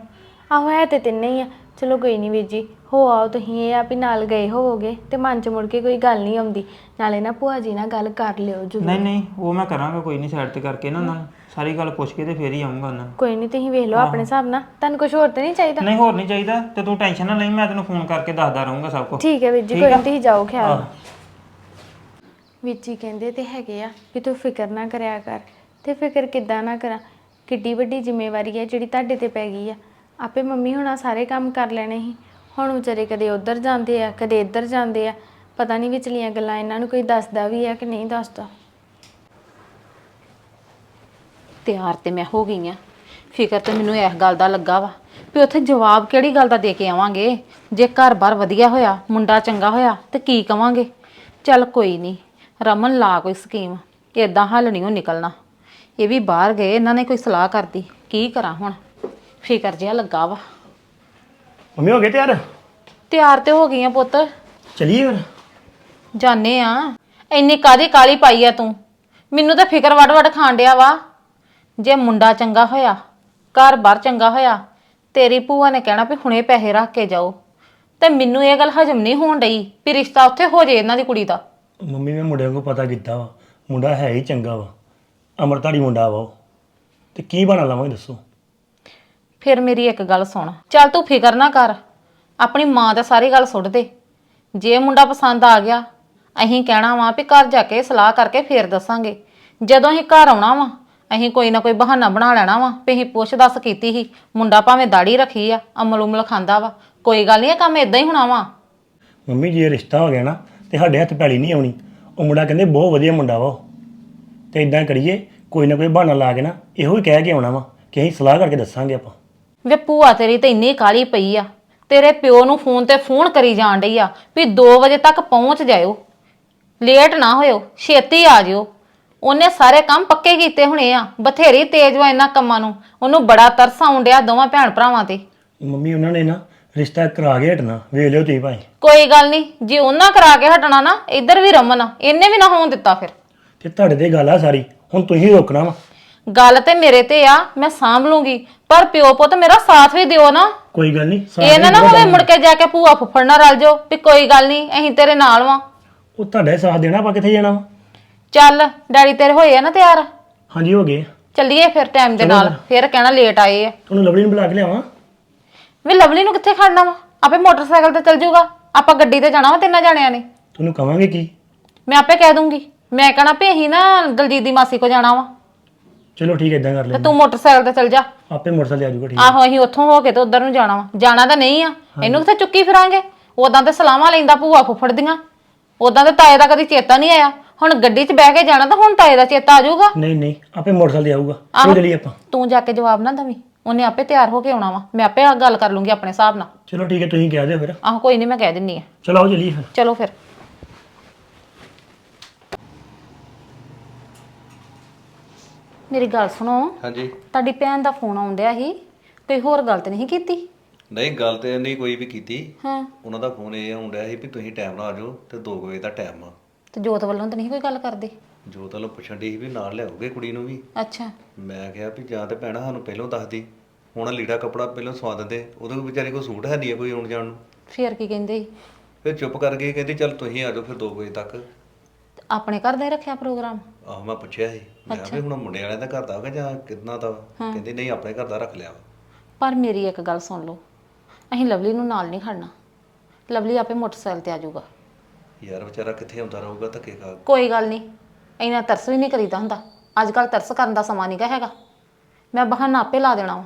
ਆਹੋ ਹੈ ਤੇ ਤਿੰਨੇ ਹੀ ਆ। ਚਲੋ ਕੋਈ ਨਹੀਂ ਵੀਰ ਜੀ ਹੋ ਆਓ ਤੁਸੀਂ ਇਹ ਆ ਵੀ ਨਾਲ ਗਏ ਹੋਵੋਗੇ ਤੇ ਮਨ ਚ ਮੁੜ ਕੇ ਕੋਈ ਗੱਲ ਨਹੀਂ ਆਉਂਦੀ। ਨਾਲੇ ਨਾ ਭੂਆ ਜੀ ਨਾਲ ਗੱਲ ਕਰ ਲਿਓ ਜ਼ਰੂਰ। ਨਹੀਂ ਨਹੀਂ ਉਹ ਮੈਂ ਕਰਾਂਗਾ ਕੋਈ ਨਹੀਂ ਸਾਈਡ ਤੇ ਕਰਕੇ ਨਾ ਉਹਨਾਂ ਨੂੰ ਸਾਰੀ ਗੱਲ ਪੁੱਛ ਕੇ ਤੇ ਫੇਰ ਹੀ ਆਉਂਗਾ ਉਹਨਾਂ ਨੂੰ ਕੋਈ ਨਹੀਂ ਤੁਸੀਂ ਵੇਖ ਲਓ ਆਪਣੇ ਹਿਸਾਬ ਨਾਲ। ਤੁਹਾਨੂੰ ਕੁਝ ਹੋਰ ਤੇ ਨਹੀਂ ਚਾਹੀਦਾ? ਨਹੀਂ ਹੋਰ ਨਹੀਂ ਚਾਹੀਦਾ। ਤੇ ਤੂੰ ਟੈਨਸ਼ਨ ਨਾ ਲਈ ਮੈਂ ਤੈਨੂੰ ਫੋਨ ਕਰਕੇ ਦੱਸਦਾ ਰਹੂੰਗਾ ਸਭ ਕੁਝ ਠੀਕ ਹੈ ਵੀਰ ਜੀ ਕੋਈ ਨਹੀਂ ਤੁਸੀਂ ਜਾਓ ਖਿਆਲ ਵੀਰ ਜੀ ਕਹਿੰਦੇ ਤੇ ਹੈਗੇ ਆ ਵੀ ਤੂੰ ਫਿਕਰ ਨਾ ਕਰਿਆ ਕਰ ਤੇ ਫਿਕਰ ਕਿੱਦਾਂ ਨਾ ਕਰਾਂ। ਕਿੱਡੀ ਵੱਡੀ ਜ਼ਿੰਮੇਵਾਰੀ ਹੈ ਜਿਹੜੀ ਤੁਹਾਡੇ ਤੇ ਪੈ ਗਈ ਆ। ਆਪੇ ਮੰਮੀ ਹੁਣਾਂ ਸਾਰੇ ਕੰਮ ਕਰ ਲੈਣੇ ਸੀ। ਹੁਣ ਵਿਚਾਰੇ ਕਦੇ ਉੱਧਰ ਜਾਂਦੇ ਆ, ਕਦੇ ਇੱਧਰ ਜਾਂਦੇ ਆ। ਪਤਾ ਨਹੀਂ ਵਿਚਲੀਆਂ ਗੱਲਾਂ ਇਹਨਾਂ ਨੂੰ ਕੋਈ ਦੱਸਦਾ ਵੀ ਆ ਕਿ ਨਹੀਂ ਦੱਸਦਾ। ਤਿਆਰ ਤੇ ਮੈਂ ਹੋ ਗਈ ਆ। ਫਿਕਰ ਤੇ ਮੈਨੂੰ ਇਸ ਗੱਲ ਦਾ ਲੱਗਾ ਵਾ ਵੀ ਉੱਥੇ ਜਵਾਬ ਕਿਹੜੀ ਗੱਲ ਦਾ ਦੇ ਕੇ ਆਵਾਂਗੇ? ਜੇ ਘਰ-ਬਾਰ ਵਧੀਆ ਹੋਇਆ, ਮੁੰਡਾ ਚੰਗਾ ਹੋਇਆ ਤੇ ਕੀ ਕਵਾਂਗੇ? ਚੱਲ ਕੋਈ ਨਹੀਂ। ਰਮਨ ਲਾ ਕੋਈ ਸਕੀਮ। ਇਦਾਂ ਹੱਲ ਨਹੀਂ ਉਹ ਨਿਕਲਣਾ। ਇਹ ਵੀ ਬਾਹਰ ਗਏ ਇਹਨਾਂ ਨੇ ਕੋਈ ਸਲਾਹ ਕਰਦੀ ਕੀ ਕਰਾਂ ਹੁਣ? ਫਿਕਰ ਜਿਹਾ ਲੱਗਾ ਵਾ। ਮੰਮੀ ਹੋ ਗਏ ਤਿਆਰ? ਤਿਆਰ ਤੇ ਹੋ ਗਈਆਂ ਪੁੱਤ। ਚਲੀਏ ਫਿਰ? ਜਾਣੇ ਆ। ਇੰਨੀ ਕਾਦੀ ਕਾਲੀ ਪਾਈ ਆ ਤੂੰ? ਮੈਨੂੰ ਤਾਂ ਫਿਕਰ ਵੜ ਵੜ ਖਾਣ ਡਿਆ ਵਾ। ਜੇ ਮੁੰਡਾ ਚੰਗਾ ਹੋਇਆ ਘਰ ਬਾਰ ਚੰਗਾ ਹੋਇਆ ਤੇਰੀ ਭੂਆ ਨੇ ਕਹਿਣਾ ਵੀ ਹੁਣੇ ਪੈਸੇ ਰੱਖ ਕੇ ਜਾਓ। ਤੇ ਮੈਨੂੰ ਇਹ ਗੱਲ ਹਜਮ ਨਹੀਂ ਹੋਣ ਡਈ ਵੀ ਰਿਸ਼ਤਾ ਉੱਥੇ ਹੋ ਜੇ ਇਹਨਾਂ ਦੀ ਕੁੜੀ ਦਾ। ਮੰਮੀ ਮੈਂ ਮੁੰਡਿਆਂ ਕੋ ਪਤਾ ਕੀਤਾ ਵਾ ਮੁੰਡਾ ਹੈ ਹੀ ਚੰਗਾ ਵਾ ਅਮਰਤਾੜੀ ਮੁੰਡਾ ਵਾ ਉਹ। ਤੇ ਕੀ ਬਣਾ ਲਵਾਂਗੇ ਦੱਸੋ? ਫਿਰ ਮੇਰੀ ਇੱਕ ਗੱਲ ਸੁਣ ਚੱਲ ਤੂੰ ਫਿਕਰ ਨਾ ਕਰ ਆਪਣੀ ਮਾਂ ਦਾ ਸਾਰੀ ਗੱਲ ਸੁੱਟ ਦੇ। ਜੇ ਮੁੰਡਾ ਪਸੰਦ ਆ ਗਿਆ ਅਸੀਂ ਕਹਿਣਾ ਵਾ ਵੀ ਘਰ ਜਾ ਕੇ ਸਲਾਹ ਕਰਕੇ ਫੇਰ ਦੱਸਾਂਗੇ। ਜਦੋਂ ਅਸੀਂ ਘਰ ਆਉਣਾ ਵਾ ਅਸੀਂ ਕੋਈ ਨਾ ਕੋਈ ਬਹਾਨਾ ਬਣਾ ਲੈਣਾ ਵਾ ਵੀ ਅਸੀਂ ਪੁੱਛ ਦੱਸ ਕੀਤੀ ਸੀ ਮੁੰਡਾ ਭਾਵੇਂ ਦਾੜੀ ਰੱਖੀ ਆ ਅਮਲ ਉਮਲ ਖਾਂਦਾ ਵਾ ਕੋਈ ਗੱਲ ਨਹੀਂ ਇਹ ਕੰਮ ਇਦਾਂ ਹੀ ਹੋਣਾ ਵਾ। ਮੰਮੀ ਜੇ ਰਿਸ਼ਤਾ ਹੋ ਗਿਆ ਨਾ ਤੇ ਸਾਡੇ ਹੱਥ ਪੈਲੀ ਨਹੀਂ ਆਉਣੀ। ਉਹ ਮੁੰਡਾ ਕਹਿੰਦੇ ਬਹੁਤ ਵਧੀਆ ਮੁੰਡਾ ਵਾ ਉਹ। ਤੇ ਇਦਾਂ ਕਰੀਏ ਕੋਈ ਨਾ ਕੋਈ ਬਹਾਨਾ ਲਾ ਕੇ ਨਾ ਇਹੋ ਹੀ ਕਹਿ ਕੇ ਆਉਣਾ ਵਾ ਕਿ ਅਸੀਂ ਸਲਾਹ ਕਰਕੇ ਦੱਸਾਂਗੇ ਆਪਾਂ। ਵੇ ਭੂਆ ਤੇਰੀ ਤੇ ਇੰਨੀ ਕਾਲੀ ਪਈ ਆ। ਤੇਰੇ ਪਿਓ ਨੂੰ ਫੋਨ ਤੇ ਫੋਨ ਕਰੀ ਜਾਣ ਡਈ ਆ ਵੀ 2 ਵਜੇ ਤੱਕ ਪਹੁੰਚ ਜਾਇਓ। ਲੇਟ ਨਾ ਹੋਇਓ ਛੇਤੀ ਆ ਜਿਓ। ਉਹਨੇ ਸਾਰੇ ਕੰਮ ਪੱਕੇ ਕੀਤੇ ਹੋਣੇ ਆ। ਬਥੇਰੀ ਤੇਜ਼ ਵਾ ਇਹਨਾਂ ਕੰਮਾਂ ਨੂੰ। ਉਹਨੂੰ ਬੜਾ ਤਰਸ ਆਉਣ ਡਿਆ ਦੋਵਾਂ ਭੈਣ ਭਰਾਵਾਂ ਤੇ। ਮੰਮੀ ਉਹਨਾਂ ਨੇ ਨਾ ਰਿਸ਼ਤਾ ਕਰਾ ਕੇ ਹਟਣਾ ਵੇਖ ਲਿਓ ਤੁਸੀਂ ਭਾਈ। ਕੋਈ ਗੱਲ ਨਹੀਂ ਜੇ ਉਹਨਾਂ ਕਰਾ ਕੇ ਹਟਣਾ ਨਾ ਇੱਧਰ ਵੀ ਰਮਨ ਆ ਇਹਨੇ ਵੀ ਨਾ ਹੋਣ ਦਿੱਤਾ ਫਿਰ। ਤੇ ਤੁਹਾਡੇ ਤੇ ਗੱਲ ਆ ਸਾਰੀ ਹੁਣ ਤੁਸੀਂ ਰੋਕਣਾ ਵਾ। ਗੱਲ ਤੇ ਮੇਰੇ ਤੇ ਆ ਮੈਂ ਸਾਂਭ ਲੂੰਗੀ ਪਰ ਪਿਓ ਪੁੱਤ ਮੇਰਾ ਸਾਥ ਵੀ ਦਿਓ ਨਾ। ਕੋਈ ਗੱਲ ਨਹੀਂ ਇਹ ਨਾ ਨਾ ਹੋਵੇ ਮੁੜ ਕੇ ਜਾ ਕੇ ਭੂਆ ਫੁੱਫੜ ਨਾਲ ਰਲ ਜਾਓ ਵੀ ਕੋਈ ਗੱਲ ਨਹੀਂ ਅਸੀਂ ਤੇਰੇ ਨਾਲ ਵਾਂ। ਉਹ ਤੁਹਾਡਾ ਸਾਥ ਦੇਣਾ ਆਪਾਂ ਕਿੱਥੇ ਜਾਣਾ ਵਾ? ਚੱਲ ਡੈਡੀ ਤੇਰੇ ਹੋਏ ਆ ਨਾ ਤਿਆਰ? ਹਾਂਜੀ ਹੋ ਗਏ। ਚੱਲੀਏ ਫਿਰ ਟਾਈਮ ਦੇ ਨਾਲ ਫਿਰ। ਕਹਿਣਾ ਲੇਟ ਆਏ ਆ। ਤੁਹਾਨੂੰ ਲਵਲੀ ਨੂੰ ਬੁਲਾ ਕੇ ਲਿਆਵਾਂ। ਵੀ ਲਵਲੀ ਨੂੰ ਕਿੱਥੇ ਖੜਨਾ ਵਾ? ਆਪੇ ਮੋਟਰਸਾਈਕਲ ਤੇ ਚੱਲ ਜਾਊਗਾ। ਆਪਾਂ ਗੱਡੀ ਤੇ ਜਾਣਾ ਵਾ ਤਿੰਨਾਂ ਜਾਣਿਆਂ ਨੇ। ਤੁਹਾਨੂੰ ਕਵਾਂਗੇ ਕੀ? ਮੈਂ ਆਪੇ ਕਹਿ ਦੂੰਗੀ। ਮੈਂ ਕਹਣਾ ਵੀ ਅਸੀਂ ਨਾ ਦਲਜੀਤ ਦੀ ਮਾਸੀ ਕੋ ਜਾਣਾ ਵਾ। ਚਲੋ ਠੀਕ ਹੈ ਇਦਾਂ ਕਰ ਤੇ ਲੈ ਤੂੰ ਮੋਟਰਸਾਈਕਲ ਤੇ ਚੱਲ ਜਾ। ਆਪੇ ਮੋਟਰਸਾਈਕਲ ਆ ਜਾਊਗਾ ਠੀਕ ਆਹੋ ਅਸੀਂ ਉੱਥੋਂ ਹੋ ਕੇ ਤੇ ਉਧਰ ਨੂੰ ਜਾਣਾ ਵਾ। ਜਾਣਾ ਤਾਂ ਨਹੀਂ ਆ। ਇਹਨੂੰ ਕਿੱਥੇ ਚੁੱਕੀ ਫਿਰਾਂਗੇ? ਉਦਾਂ ਤੇ ਸਲਾਮਾਂ ਲੈਂਦਾ ਭੂਆ ਫੁੱਫੜ ਦੀਆਂ। ਉਦਾਂ ਤੇ ਤਾਏ ਦਾ ਕਦੀ ਚੇਤਾ ਨਹੀਂ ਆਇਆ। ਹੁਣ ਗੱਡੀ 'ਚ ਬਹਿ ਕੇ ਜਾਣਾ ਤਾਂ ਹੁਣ ਤਾਏ ਦਾ ਚੇਤਾ ਆ ਜਾਊਗਾ। ਨਹੀਂ ਨਹੀਂ ਆਪੇ ਮੋਟਰਸਾਈਕਲ ਤੇ ਆਊਗਾ। ਚਲੋ ਚਲੀਏ ਆਪਾਂ। ਤੂੰ ਜਾ ਕੇ ਜਵਾਬ ਨਾ ਦਵੀਂ। ਉਹਨੇ ਆਪੇ ਤਿਆਰ ਹੋ ਕੇ ਆਉਣਾ ਵਾ। ਮੈਂ ਆਪੇ ਆ ਗੱਲ ਕਰ ਲੂੰਗੀ ਆਪਣੇ ਹਿਸਾਬ ਨਾਲ। ਚਲੋ ਠੀਕ ਹੈ ਤੁਸੀਂ ਕਹਿ ਦਿਓ ਫਿਰ। ਆਹੋ ਕੋਈ ਨਹੀਂ ਮੈਂ ਕਹਿ ਦਿੰਨੀ ਆ। ਚਲੋ ਆਓ ਚਲੀਏ ਫਿਰ। ਚਲੋ ਫਿਰ। ਮੇਰੀ ਗੱਲ ਸੁਣੋ। ਹਾਂਜੀ। ਤੁਹਾਡੀ ਭੈਣ ਦਾ ਫੋਨ ਆਉਂਦਿਆ ਸੀ ਕੋਈ ਹੋਰ ਗੱਲ ਤੇ ਨਹੀਂ ਕੀਤੀ? ਨਹੀਂ ਗੱਲ ਤੇ ਨਹੀਂ ਕੋਈ ਵੀ ਕੀਤੀ। ਹਾਂ। ਉਹਨਾਂ ਦਾ ਫੋਨ ਇਹ ਆਉਂਦਾ ਸੀ ਵੀ ਤੁਸੀਂ ਟਾਈਮ ਨਾਲ ਆ ਜਾਓ ਤੇ 2 ਵਜੇ ਦਾ ਟਾਈਮ ਆ। ਤੇ ਜੋਤ ਵੱਲੋਂ ਤਾਂ ਨਹੀਂ ਕੋਈ ਗੱਲ ਕਰਦੇ? ਜੋ ਤਾਂ ਲੋ ਪੁੱਛਣ ਦੀ ਸੀ ਵੀ ਨਾਲ ਲਿਆਓਗੇ ਕੁੜੀ ਨੂੰ ਵੀ। ਅੱਛਾ। ਮੈਂ ਕਿਹਾ ਵੀ ਜਾਂ ਤੇ ਭੈਣਾ ਸਾਨੂੰ ਪਹਿਲਾਂ ਦੱਸਦੀ ਹੁਣ ਲੀੜਾ ਕਪੜਾ ਪਹਿਲਾਂ ਸਵਾ ਦਿੰਦੇ। ਉਹਦੇ ਕੋਲ ਵਿਚਾਰੀ ਕੋਈ ਸੂਟ ਹੈ ਨਹੀਂ ਕੋਈ ਆਉਣ ਜਾਣ ਨੂੰ। ਫੇਰ ਕੀ ਕਹਿੰਦੇ? ਸੀ? ਫਿਰ ਚੁੱਪ ਕਰ ਗਈ ਕਹਿੰਦੀ ਚੱਲ ਤੁਸੀਂ ਆ ਜਾਓ ਫਿਰ 2 ਵਜੇ ਤੱਕ। ਆਪਣੇ ਘਰ ਦਾ ਹੀ ਰੱਖਿਆ ਪ੍ਰੋਗਰਾਮ? ਆਹੋ ਮੈਂ ਪੁੱਛਿਆ ਸੀ। ਮੈਂ ਕਿਹਾ ਵੀ ਹੁਣ ਮੁੰਡੇ ਵਾਲਿਆਂ ਦਾ ਘਰ ਦਾ ਹੋਗਾ ਜਾਂ ਕਿੰਨਾ ਦਾ ਵਾ? ਕਹਿੰਦੀ ਨਹੀਂ ਆਪਣੇ ਘਰ ਦਾ ਰੱਖ ਲਿਆ ਵਾ। ਪਰ ਮੇਰੀ ਇੱਕ ਗੱਲ ਸੁਣ ਲਓ। ਅਸੀਂ ਲਵਲੀ ਨੂੰ ਨਾਲ ਨਹੀਂ ਖੜਨਾ। ਲਵਲੀ ਆਪੇ ਮੋਟਰਸਾਈਕਲ ਤੇ ਆ ਜਾਊਗਾ। ਯਾਰ ਵਿਚਾਰਾ ਕਿੱਥੇ ਆਉਂਦਾ ਰਹੂਗਾ ਧੱਕੇ ਖਾ ਕੇ। ਕੋਈ ਗੱਲ ਨਹੀਂ। ਇੰਨਾ ਤਰਸ ਵੀ ਨਹੀਂ ਕਰੀਦਾ ਹੁੰਦਾ। ਅੱਜ ਕੱਲ ਤਰਸ ਕਰਨ ਦਾ ਸਮਾਂ ਨਹੀਂਗਾ ਹੈਗਾ। ਮੈਂ ਬਹਾਨਾ ਆਪੇ ਲਾ ਦੇਣਾ ਵਾ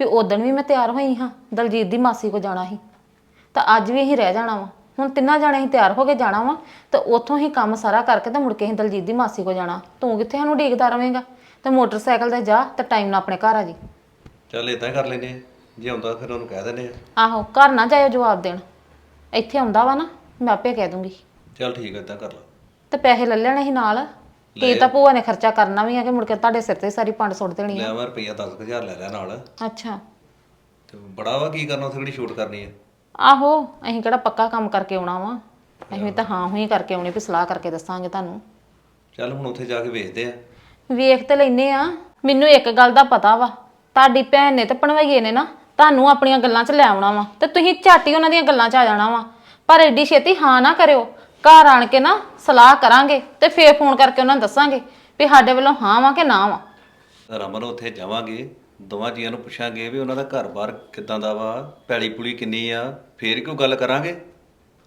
ਵੀ ਉਦੋਂ ਵੀ ਮੈਂ ਤਿਆਰ ਹੋਈ ਹਾਂ ਦਲਜੀਤ ਦੀ ਮਾਸੀ ਕੋ ਜਾਣਾ ਸੀ। ਤਾਂ ਅੱਜ ਵੀ ਅਸੀਂ ਰਹਿ ਜਾਣਾ ਵਾ। ਹੁਣ ਤਿੰਨਾਂ ਜਾਣੇ ਅਸੀਂ ਤਿਆਰ ਹੋ ਕੇ ਜਾਣਾ ਵਾ ਤੇ ਉੱਥੋਂ ਹੀ ਕੰਮ ਸਾਰਾ ਕਰਕੇ ਤਾਂ ਮੁੜ ਕੇ ਅਸੀਂ ਦਲਜੀਤ ਦੀ ਮਾਸੀ ਕੋ ਜਾਣਾ। ਤੂੰ ਕਿੱਥੇ ਸਾਨੂੰ ਡੀਕਦਾ ਰਵੇਂਗਾ? ਤੇ ਮੋਟਰਸਾਈਕਲ ਤੇ ਜਾ ਤੇ ਟਾਈਮ ਨਾਲ ਆਪਣੇ ਘਰ ਆ ਜੀ। ਚੱਲ ਇਦਾਂ ਕਰ ਲੈਨੇ ਆ ਜੇ ਆਉਂਦਾ ਫਿਰ ਉਹਨੂੰ ਕਹਿ ਦਿੰਦੇ ਆ ਆਹੋ ਘਰ ਨਾ ਜਾਇਓ ਜਵਾਬ ਦੇਣ। ਇੱਥੇ ਆਉਂਦਾ ਵਾ ਨਾ ਮੈਂ ਆਪੇ ਕਹਿ ਦੂੰਗੀ। ਚੱਲ ਠੀਕ ਹੈ ਇਦਾਂ ਕਰ ਲਾ। ਤੇ ਪੈਸੇ ਲੈ ਲੈਣੇ ਸੀ ਨਾਲ। ਕੀ ਤਾਂ ਭੂਆ ਨੇ ਖਰਚਾ ਕਰਨਾ ਵੀ ਆ ਕਿ ਮੁੜ ਕੇ ਤੁਹਾਡੇ ਸਿਰ ਤੇ ਸਾਰੀ ਪੰਡ ਸੁੱਟ ਦੇਣੀ ਆ। ਲੈ ਮੈਂ ਰੁਪਈਆ 10000 ਲੈ ਲਿਆ ਨਾਲ। ਅੱਛਾ। ਤੇ ਬੜਾ ਵਾ ਕੀ ਕਰਨਾ ਉੱਥੇ ਕਿਹੜੀ ਸ਼ੂਟ ਕਰਨੀ ਆ? ਆਹੋ ਅਸੀਂ ਕਿਹੜਾ ਪੱਕਾ ਕੰਮ ਕਰਕੇ ਆਉਣਾ ਵਾ। ਅਸੀਂ ਤਾਂ ਹਾਂ ਹੋਈ ਕਰਕੇ ਆਉਣੀ ਵੀ ਸਲਾਹ ਕਰਕੇ ਦੱਸਾਂਗੇ ਤੁਹਾਨੂੰ। ਚੱਲ ਹੁਣ ਉੱਥੇ ਜਾ ਕੇ ਵੇਖਦੇ ਆ। ਵੇਖ ਤੇ ਲੈਨੇ ਆ। ਮੈਨੂੰ ਇੱਕ ਗੱਲ ਦਾ ਪਤਾ ਵਾ। ਤੁਹਾਡੀ ਭੈਣ ਨੇ ਤੇ ਪਣਵਈਏ ਨੇ ਨਾ ਤੁਹਾਨੂੰ ਆਪਣੀਆਂ ਗੱਲਾਂ 'ਚ ਲੈ ਆਉਣਾ ਵਾ। ਤੇ ਤੁਸੀਂ ਝਾਟੀ ਉਹਨਾਂ ਦੀਆਂ ਗੱਲਾਂ 'ਚ ਆ ਜਾਣਾ ਵਾ। ਪਰ ਐਡੀ ਛੇਤੀ ਹਾਂ ਨਾ ਕਰਿਓ। ਘਰ ਆਣ ਕੇ ਨਾ ਸਲਾਹ ਕਰਾਂਗੇ ਤੇ ਫੇਰ ਫੋਨ ਕਰਕੇ ਉਹਨਾਂ ਨੂੰ ਦੱਸਾਂਗੇ ਵੀ ਸਾਡੇ ਵੱਲੋਂ ਹਾਂ ਵਾ ਕਿ ਨਾ ਵਾ। ਰਮਨ ਉੱਥੇ ਜਾਵਾਂਗੇ ਦੋਵਾਂ ਜੀਆਂ ਨੂੰ ਪੁੱਛਾਂਗੇ ਵੀ ਉਹਨਾਂ ਦਾ ਘਰ-ਬਾਰ ਕਿੱਦਾਂ ਦਾ ਵਾ ਪੈਲੀ ਪੁਲੀ ਕਿੰਨੀ ਆ ਫੇਰ ਕਿਉਂ ਗੱਲ ਕਰਾਂਗੇ?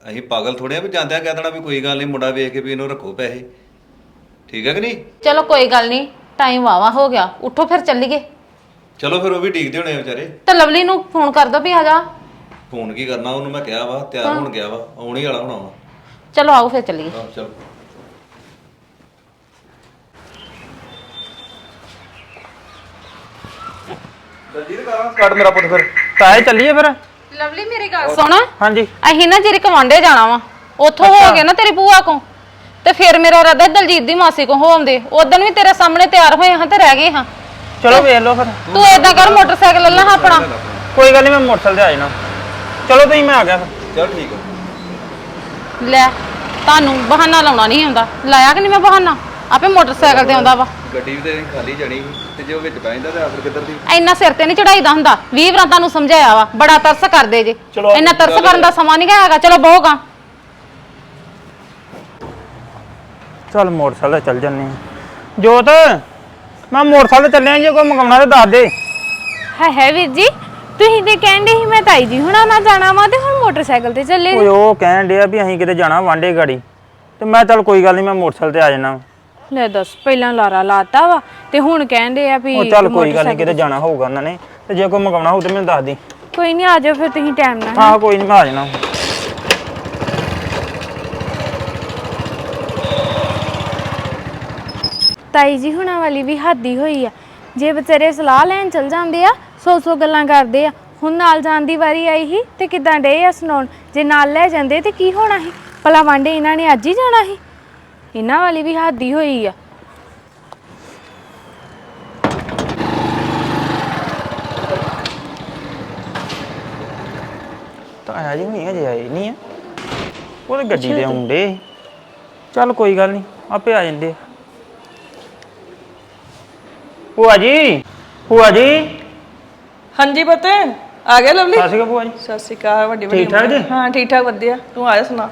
ਅਸੀਂ ਪਾਗਲ ਥੋੜੇ ਆ ਵੀ ਜਾਂਦਿਆਂ ਕਹਿ ਦੇਣਾ ਵੀ ਕੋਈ ਗੱਲ ਨਹੀਂ ਮੁੰਡਾ ਵੇਖ ਕੇ ਵੀ ਇਹਨੂੰ ਰੱਖੋ ਪੈਸੇ। ਠੀਕ ਹੈ ਕਿ ਨਹੀਂ? ਚਲੋ ਕੋਈ ਗੱਲ ਨਹੀਂ ਟਾਈਮ ਵਾਵਾ ਹੋ ਗਿਆ ਉੱਠੋ ਫਿਰ ਚੱਲੀਏ। ਚਲੋ ਫਿਰ ਉਹ ਵੀ ਡੀਕਦੇ ਹੋਣੇ ਆ ਵਿਚਾਰੇ। ਤੇ ਲਵਲੀ ਨੂੰ ਫੋਨ ਕਰ ਦੋ ਵੀ ਆ ਜਾ। ਫੋਨ ਕੀ ਕਰਨਾ ਉਹਨੂੰ ਮੈਂ ਕਿਹਾ ਵਾ ਤਿਆਰ ਹੋਣ ਗਿਆ ਵਾ ਆਉਣ ਹੀ ਵਾਲਾ ਹੋਣਾ ਵਾ। ਚਲੋ ਆਓ ਫਿਰ ਚੱਲੀਏ। ਆਹ, ਚਲੋ। ਸਟਾਰਟ ਮੇਰਾ ਪੁੱਤ ਫਿਰ। ਤਾਏ ਚੱਲੀਏ ਫਿਰ। ਲਵਲੀ ਮੇਰੀ ਗੱਲ ਸੁਣ। ਹਾਂਜੀ। ਅਸੀਂ ਨਾ ਜਿਹੜੇ ਕਵਾਂਡੇ ਜਾਣਾ ਵਾ ਉੱਥੋਂ ਹੋ ਗਏ ਨਾ ਤੇਰੀ ਭੂਆ ਕੋ ਤੇ ਫਿਰ ਮੇਰਾ ਇਰਾਦਾ ਦਲਜੀਤ ਦੀ ਮਾਸੀ ਕੋ ਹੋਉਂਦੇ ਉਦੋਂ ਵੀ ਤੇਰੇ ਸਾਹਮਣੇ ਤਿਆਰ ਹੋਏ ਹਾਂ ਤੇ ਰਹਿ ਗਏ ਹਾਂ। ਚਲੋ ਵੇਖ ਲਓ ਫਿਰ। ਤੂੰ ਏਦਾਂ ਕਰ ਮੋਟਰਸਾਈਕਲ ਲੈ ਲਾ ਆਪਣਾ। ਕੋਈ ਗੱਲ ਨਹੀਂ ਮੈਂ ਮੋਟਰਸਾਈਕਲ ਤੇ ਆ ਜਾਣਾ। ਚਲੋ ਤੁਸੀਂ ਮੈਂ ਆ ਗਿਆ ਫਿਰ। ਚਲ ਠੀਕ ਹੈ ਲੈ ਤੁਹਾਨੂੰ ਬਹਾਨਾ ਲਾਉਣਾ ਨਹੀਂ ਆਉਂਦਾ ਲਾਇਆ ਕਿ ਨਹੀਂ ਮੈਂ ਬਹਾਨਾ? ਆਪੇ ਮੋਟਰਸਾਈਕਲ ਤੇ ਆਉਂਦਾ ਵਾ। ਗੱਡੀ ਵੀ ਤੇ ਖਾਲੀ ਜਾਣੀ ਸੀ ਤੇ ਜੇ ਉਹ ਵਿੱਚ ਬਹਿ ਜਾਂਦਾ ਤੇ ਆਖਰ ਕਿੱਧਰ ਦੀ? ਇੰਨਾ ਸਿਰ ਤੇ ਨਹੀਂ ਚੜਾਈਦਾ ਹੁੰਦਾ। 20 ਵਾਰ ਤੁਹਾਨੂੰ ਸਮਝਾਇਆ ਵਾ ਬੜਾ ਤਰਸ ਕਰਦੇ ਜੇ। ਚਲੋ ਇੰਨਾ ਤਰਸ ਕਰਨ ਦਾ ਸਮਾਂ ਨਹੀਂ ਹੈਗਾ। ਚਲੋ ਬਹੋਗਾ ਚੱਲ ਮੋਟਰਸਾਈਕਲ ਤੇ ਚੱਲ ਜੰਨੇ ਜੋਤ ਮੈਂ ਮੋਟਰਸਾਈਕਲ ਤੇ ਚੱਲਿਆ ਜੇ ਕੋਈ ਮੰਗਾਉਣਾ ਤੇ ਦੱਸ ਦੇ। ਹੈ ਹੈ ਵੀਰ ਜੀ। ਤੁਸੀਂ ਤੇ ਕਹਿੰਦੇ ਸੀ ਮੈਂ ਤਾਈ ਜੀ ਹੁਣਾਂ ਨਾਲ ਜਾਣਾ ਵਾ ਤੇ ਹੁਣ ਮੋਟਰਸਾਈਕਲ ਤੇ ਚੱਲੇ ਓਏ ਉਹ ਕਹਿਣ ਡਿਆ ਵੀ ਅਸੀਂ ਕਿਤੇ ਜਾਣਾ ਵਾਂਡੇ ਗਾੜੀ ਤੇ ਮੈਂ ਚੱਲ ਕੋਈ ਗੱਲ ਨਹੀਂ ਮੈਂ ਮੋਟਰਸਾਈਕਲ ਤੇ ਆ ਜਾਣਾ ਲੈ ਦੱਸ ਪਹਿਲਾਂ ਲਾਰਾ ਲਾਤਾ ਵਾ ਤੇ ਹੁਣ ਕਹਿੰਦੇ ਆ ਵੀ ਉਹ ਚੱਲ ਕੋਈ ਗੱਲ ਨਹੀਂ ਕਿਤੇ ਜਾਣਾ ਹੋਊਗਾ ਉਹਨਾਂ ਨੇ। ਤੇ ਜੇ ਕੋਈ ਮੰਗਾਉਣਾ ਹੋਊ ਤੇ ਮੈਨੂੰ ਦੱਸ ਦੀ। ਕੋਈ ਨਹੀਂ ਆ ਜਾਓ ਫਿਰ ਤੁਸੀਂ ਟਾਈਮ ਨਾਲ ਹਾਂ ਕੋਈ ਨਹੀਂ ਮੈਂ ਆ ਜਾਣਾ ਤਾਈ ਜੀ ਹੁਣਾਂ ਵਾਲੀ ਵੀ ਹੱਦੀ ਹੋਈ ਆ। ਜੇ ਵਿਚਾਰੇ ਸਲਾਹ ਲੈਣ ਚਲ ਜਾਂਦੇ ਆ ਸੌ ਸੌ ਗੱਲਾਂ ਕਰਦੇ ਆ। ਹੁਣ ਨਾਲ ਜਾਣ ਦੀ ਵਾਰੀ ਆਈ ਸੀ ਤੇ ਕਿਦਾਂ ਡੇ ਆ ਸੁਣਾਉਣ? ਜੇ ਨਾਲ ਲੈ ਜਾਂਦੇ ਤੇ ਕੀ ਹੋਣਾ ਸੀ? ਭਲਾ ਵਾਂਡੇ ਇਹਨਾਂ ਨੇ ਅੱਜ ਹੀ ਜਾਣਾ ਸੀ? ਇਹਨਾਂ ਵਾਲੀ ਵੀ ਹੱਦੀ ਹੋਈ ਆ। ਤਾਂ ਆਇਆ ਜੀ ਨਹੀਂ ਅਜੇ ਆਏ ਨਹੀਂ ਆ। ਉਹਦੇ ਗੱਡੀ ਤੇ ਆਉਂਦੇ ਚੱਲ ਕੋਈ ਗੱਲ ਨਹੀਂ ਆਪੇ ਆ ਜਾਂਦੇ ਆ। ਭੂਆ ਜੀ ਭੂਆ ਜੀ। ਹਾਂਜੀ ਪੁੱਤ ਆ ਗਿਆ ਲਵਲੀ? ਸਤਿ ਸ਼੍ਰੀ ਅਕਾਲ ਭੂਆ ਜੀ। ਸਤਿ ਸ਼੍ਰੀ ਅਕਾਲ ਵੱਡੀ ਵੱਡੀ ਠੀਕ ਠਾਕ ਜੀ? ਹਾਂ ਠੀਕ ਠਾਕ ਵਧੀਆ। ਤੂੰ ਆਇਆ ਸੁਣਾ।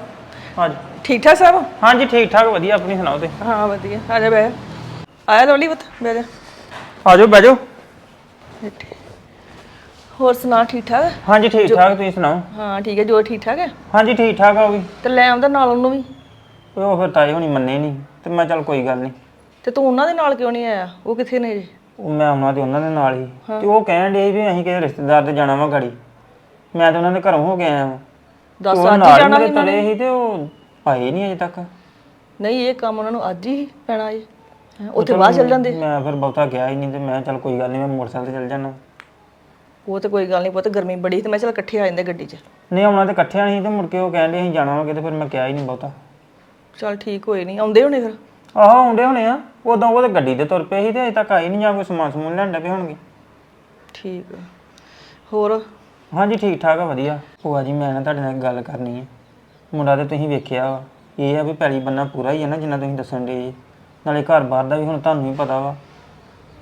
ਹਾਂਜੀ। ਠੀਕ ਠਾਕ ਸਭ? ਹਾਂਜੀ ਠੀਕ ਠਾਕ ਵਧੀਆ ਆਪਣੀ ਸੁਣਾਓ ਤੇ ਹਾਂ ਵਧੀਆ। ਆ ਜਾ ਬੈ ਆਇਆ ਲਵਲੀ ਪੁੱਤ? ਬੈ ਜਾ। ਆ ਜਾਓ ਬਹਿ ਜਾਓ। ਹੋਰ ਸੁਣਾ ਠੀਕ ਠਾਕ? ਹਾਂਜੀ ਠੀਕ ਠਾਕ ਤੁਸੀਂ ਸੁਣਾਓ? ਹਾਂ ਠੀਕ ਹੈ ਜੋ ਠੀਕ ਠਾਕ ਹੈ? ਹਾਂਜੀ ਠੀਕ ਠਾਕ ਆ ਉਹ ਵੀ। ਤੇ ਲੈ ਆਉਂਦਾ ਨਾਲ ਉਹਨੂੰ ਵੀ? ਉਹ ਫਿਰ ਤਾਏ ਹੁਣੀ ਮੰਨੇ ਨਹੀਂ ਤੇ ਮੈਂ ਚੱਲ ਕੋਈ ਗੱਲ ਨਹੀਂ ਤੇ ਤੂੰ ਉਹਨਾਂ ਦੇ ਨਾਲ ਕਿਉਂ ਨਹੀਂ ਆਇਆ? ਉਹ ਕਿੱਥੇ ਨੇ ਜੀ? ਉਹ ਮੈਂ ਆਉਣਾ ਤੇ ਉਹਨਾਂ ਦੇ ਨਾਲ ਹੀ। ਤੇ ਉਹ ਕਹਿਣ ਡੇ ਵੀ ਅਸੀਂ ਕਿਸੇ ਰਿਸ਼ਤੇਦਾਰ ਦੇ ਜਾਣਾ ਵਾ ਗਾੜੀ। ਮੈਂ ਤੇ ਉਹਨਾਂ ਦੇ ਘਰੋਂ ਹੋ ਕੇ ਆਇਆ ਵਾਂ। ਦੱਸ ਉਹ ਅੱਜ ਨਾਲ ਹੀ ਜਾਣਾ ਮੇਰੇ ਤਲੇ ਸੀ ਤੇ ਉਹ ਆਏ ਨਹੀਂ ਅਜੇ ਤੱਕ। ਨਹੀਂ ਇਹ ਕੰਮ ਉਹਨਾਂ ਨੂੰ ਅੱਜ ਹੀ ਪੈਣਾ ਹੈਂ, ਉੱਥੇ ਬਾਹਰ ਚੱਲ ਜਾਂਦੇ। ਮੈਂ ਫਿਰ ਬਹੁਤਾ ਗਿਆ ਹੀ ਨਹੀਂ ਤੇ ਮੈਂ ਚੱਲ ਕੋਈ ਗੱਲ ਨਹੀਂ ਮੈਂ ਮੋਟਰਸਾਈਕਲ ਤੇ ਚੱਲ ਜਾਣਾ ਉਹ ਤੇ ਕੋਈ ਗੱਲ ਨਹੀਂ ਪੁੱਤ ਗਰਮੀ ਬੜੀ ਤੇ ਮੈਂ ਚੱਲ ਇਕੱਠੇ ਆ ਜਾਂਦੇ ਗੱਡੀ 'ਚ। ਨਹੀਂ ਆਉਣਾ ਤੇ ਇਕੱਠਿਆਂ ਨਹੀਂ ਤੇ ਮੁੜ ਕੇ ਉਹ ਕਹਿੰਦੇ ਅਸੀਂ ਜਾਣਾ ਵਾ ਤੇ ਫਿਰ ਮੈਂ ਕਿਹਾ ਹੀ ਨਹੀਂ ਬਹੁਤਾ। ਚੱਲ ਠੀਕ ਹੋਏ ਨਹੀਂ ਆਉਂਦੇ ਹੋਣੇ ਫਿਰ? ਆਹੋ ਆਉਂਦੇ ਹੋਣੇ ਆ ਉਦੋਂ ਉਹ ਤੇ ਗੱਡੀ ਤੇ ਤੁਰ ਪਏ ਸੀ ਤੇ ਅਜੇ ਤੱਕ ਆਏ ਨਹੀਂ ਜਾਂ ਕੋਈ ਸਮਾਨ ਸਮੂਨ ਲੈਣ ਪਏ ਹੋਣਗੇ। ਠੀਕ ਆ। ਹੋਰ? ਹਾਂਜੀ ਠੀਕ ਠਾਕ ਆ ਵਧੀਆ। ਭੂਆ ਜੀ ਮੈਂ ਨਾ ਤੁਹਾਡੇ ਨਾਲ ਇੱਕ ਗੱਲ ਕਰਨੀ ਹੈ ਮੁੰਡਾ ਤੇ ਤੁਸੀਂ ਵੇਖਿਆ ਵਾ। ਇਹ ਆ ਵੀ ਪੈਲੀ ਬੰਨਾ ਪੂਰਾ ਹੀ ਹੈ ਨਾ ਜਿੰਨਾ ਤੁਸੀਂ ਦੱਸਣ ਦੇ ਜੀ। ਨਾਲੇ ਘਰ ਬਾਹਰ ਦਾ ਵੀ ਹੁਣ ਤੁਹਾਨੂੰ ਹੀ ਪਤਾ ਵਾ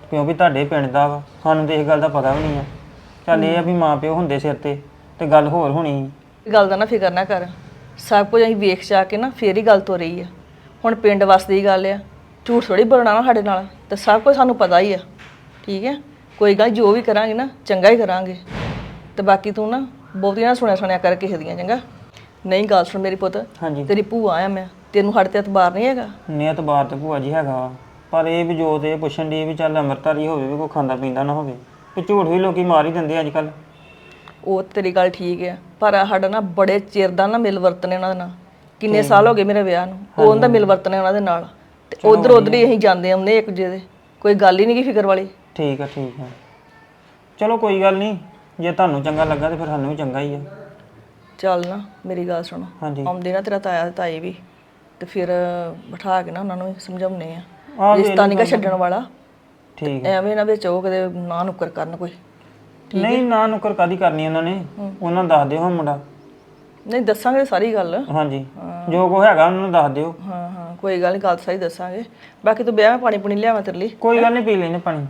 ਕਿਉਂਕਿ ਤੁਹਾਡੇ ਪਿੰਡ ਦਾ ਵਾ। ਸਾਨੂੰ ਤੇ ਇਸ ਗੱਲ ਦਾ ਪਤਾ ਵੀ ਨਹੀਂ ਆ। ਚੱਲ ਇਹ ਆ ਵੀ ਮਾਂ ਪਿਓ ਹੁੰਦੇ ਸਿਰ ਤੇ ਤੇ ਗੱਲ ਹੋਰ ਹੋਣੀ। ਸੀ। ਇਹ ਗੱਲ ਦਾ ਨਾ ਫਿਕਰ ਨਾ ਕਰ। ਸਭ ਕੁਝ ਅਸੀਂ ਵੇਖ ਚਾ ਕੇ ਨਾ ਫੇਰ ਹੀ ਗੱਲ ਤੋਂ ਰਹੀ ਆ। ਹੁਣ ਪਿੰਡ ਵਸਦੀ ਗੱਲ ਆ। ਝੂਠ ਥੋੜੀ ਬੋਲਣਾ ਨਾ ਸਾਡੇ ਨਾਲ ਤੇ ਸਭ ਕੁਝ ਸਾਨੂੰ ਪਤਾ ਹੀ ਆ। ਠੀਕ ਹੈ ਕੋਈ ਗੱਲ ਜੋ ਵੀ ਕਰਾਂਗੇ ਨਾ ਚੰਗਾ ਹੀ ਕਰਾਂਗੇ। ਤੇ ਬਾਕੀ ਤੂੰ ਨਾ ਬਹੁਤੀਆਂ ਨਾ ਸੁਣਿਆ ਸੁਣਿਆ ਕਰ ਕਿਸੇ ਦੀਆਂ ਚੰਗਾ? ਨਹੀਂ ਗੱਲ ਸੁਣ ਮੇਰੀ ਪੁੱਤ। ਹਾਂਜੀ। ਤੇਰੀ ਭੂਆ ਆ ਮੈਂ। ਤੈਨੂੰ ਸਾਡੇ ਤੇ ਇਤਬਾਰ ਨਹੀਂ ਹੈਗਾ। ਨਿਯਤ ਬਾਤ ਤੇ ਭੂਆ ਜੀ ਹੈਗਾ ਵਾ। ਪਰ ਇਹ ਵੀ ਜੋ ਤੇ ਇਹ ਪੁੱਛਣ ਦੀ ਵੀ ਚੱਲ ਅੰਮ੍ਰਿਤਧਾਰੀ ਹੋਵੇ ਵੀ ਕੋਈ ਖਾਂਦਾ ਪੀਂਦਾ ਨਾ ਹੋਵੇ। ਤੇ ਝੂਠ ਵੀ ਲੋਕੀ ਮਾਰ ਹੀ ਦਿੰਦੇ ਅੱਜ ਕੱਲ ਉਹ ਤੇ ਤੇਰੀ ਗੱਲ ਠੀਕ ਹੈ ਪਰ ਆਹ ਸਾਡਾ ਨਾ ਬੜੇ ਚਿਰ ਦਾ ਨਾ ਮਿਲ ਵਰਤਨੇ ਉਹਨਾਂ ਦੇ ਨਾਲ। ਕਿੰਨੇ ਸਾਲ ਹੋ ਗਏ ਮੇਰੇ ਵਿਆਹ ਨੂੰ। ਉਹ ਉਹਨਾਂ ਦਾ ਮਿਲ ਵਰਤਨੇ ਉਹਨਾਂ ਦੇ ਨਾਲ। ਤੇ ਉਧਰ ਉਧਰ ਹੀ ਅਸੀਂ ਜਾਂਦੇ ਆਉਂਦੇ ਇੱਕ ਦੂਜੇ ਦੇ। ਕੋਈ ਗੱਲ ਹੀ ਨਹੀਂ ਕੀ ਫਿਕਰ ਵਾਲੀ। ਠੀਕ ਆ ਠੀਕ ਆ। ਚਲੋ ਕੋਈ ਗੱਲ ਨਹੀਂ ਜੇ ਤੁਹਾਨੂੰ ਚੰਗਾ ਲੱਗਾ ਤੇ ਫਿਰ ਸਾਨੂੰ ਵੀ ਚੰਗਾ ਹੀ ਆ। ਚੱਲ ਨਾ ਮੇਰੀ ਗੱਲ ਸੁਣ। ਹਾਂਜੀ। ਆਉਂਦੇ ਨਾ ਤੇਰਾ ਤਾਇਆ ਤੇ ਤਾਈ ਵੀ ਤੇ ਫਿਰ ਬਿਠਾ ਕੇ ਨਾ ਉਹਨਾਂ ਨੂੰ ਸਮਝਾਉਨੇ ਆ। ਰਿਸ਼ਤਾ ਨਹੀਂ ਕਾ ਛੱਡਣ ਵਾਲਾ। ਠੀਕ। ਐਵੇਂ ਨਾ ਵਿੱਚ ਉਹ ਕਦੇ ਨਾ ਨੁੱਕਰ ਕਰਨ ਕੋਈ। ਨਹੀਂ ਨਾ ਨੁਕਰ ਕਾਦੀ ਕਰਨੀ ਉਹਨਾਂ ਨੇ? ਉਹਨਾਂ ਦੱਸ ਦਿਓ ਹਾਂ ਮੁੰਡਾ। ਨਹੀਂ ਦੱਸਾਂਗੇ ਸਾਰੀ ਗੱਲ। ਹਾਂਜੀ। ਜੋ ਕੋ ਹੈਗਾ ਉਹਨਾਂ ਨੂੰ ਦੱਸ ਦਿਓ। ਹਾਂ ਹਾਂ। ਕੋਈ ਗੱਲ ਨਹੀਂ ਗੱਲ ਸਾਰੀ ਦੱਸਾਂਗੇ। ਬਾਕੀ ਤੂੰ ਵਿਆਹ ਮੈਂ ਪਾਣੀ ਪੁਣੀ ਲਿਆਵਾਂ ਤੇਰੇ ਲਈ ਕੋਈ ਗੱਲ ਨਹੀਂ ਪੀ ਲੈਣੇ ਪਾਣੀ।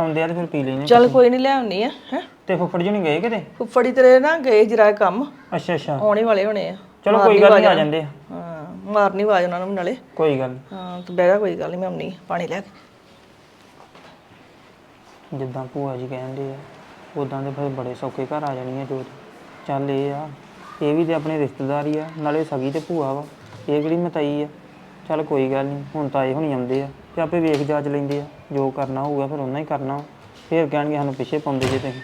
ਆਉਂਦੇ ਆ ਤੇ ਫਿਰ ਪੀ ਲੈਣੇ ਚੱਲ ਕੋਈ ਨਹੀਂ ਲਿਆਉਣੀ ਆ ਹੈ? ਤੇ ਫੁੱਫੜ ਜੀ ਨਹੀਂ ਗਏ ਕਿਤੇ? ਫੁੱਫੜੀ ਤੇਰੇ ਨਾ ਗਏ ਜਰਾ ਕੰਮ। ਅੱਛਾ ਅੱਛਾ। ਆਉਣੇ ਵਾਲੇ ਹੋਣੇ ਆ। ਚਲੋ ਕੋਈ ਗੱਲ ਨਹੀਂ ਆ ਜਾਂਦੇ ਆ। ਹਾਂ ਮਾਰਨੀ ਆਵਾਜ਼ ਉਹਨਾਂ ਨੂੰ ਨਾਲੇ। ਕੋਈ ਗੱਲ ਹਾਂ ਤੂੰ ਬਹਿ ਜਾ ਕੋਈ ਗੱਲ ਨਹੀਂ ਮੈਂ ਆਉਣੀ ਪਾਣੀ ਲੈ ਕੇ। ਨੀ। ਜਿੱਦਾਂ ਭੂਆ ਜੀ ਕਹਿੰਦੇ ਆ ਉਦਾਂ ਦੇ ਫਿਰ ਬੜੇ ਸੌਕੇ ਘਰ ਆ ਜਾਣੀਆਂ ਜੋਤ ਚੱਲ ਇਹ ਆ। ਇਹ ਵੀ ਤੇ ਆਪਣੇ ਰਿਸ਼ਤੇਦਾਰ ਹੀ ਆ, ਨਾਲੇ ਸਗੀ ਤੇ ਭੂਆ ਵਾ, ਇਹ ਕਿਹੜੀ ਮਤਾਈ ਆ? ਚੱਲ ਕੋਈ ਗੱਲ ਨਹੀਂ, ਹੁਣ ਤਾਂ ਇਹ ਹੁਣੀ ਆਉਂਦੇ ਆ, ਤੇ ਆਪੇ ਵੇਖ ਜਾਚ ਲੈਂਦੇ ਆ, ਜੋ ਕਰਨਾ ਹੋਊਗਾ ਫਿਰ ਉਹਨਾਂ ਹੀ ਕਰਨਾ ਵਾ। ਫਿਰ ਕਹਿਣਗੇ ਸਾਨੂੰ ਪਿੱਛੇ ਪਾਉਂਦੇ ਜੇ ਤੁਸੀਂ।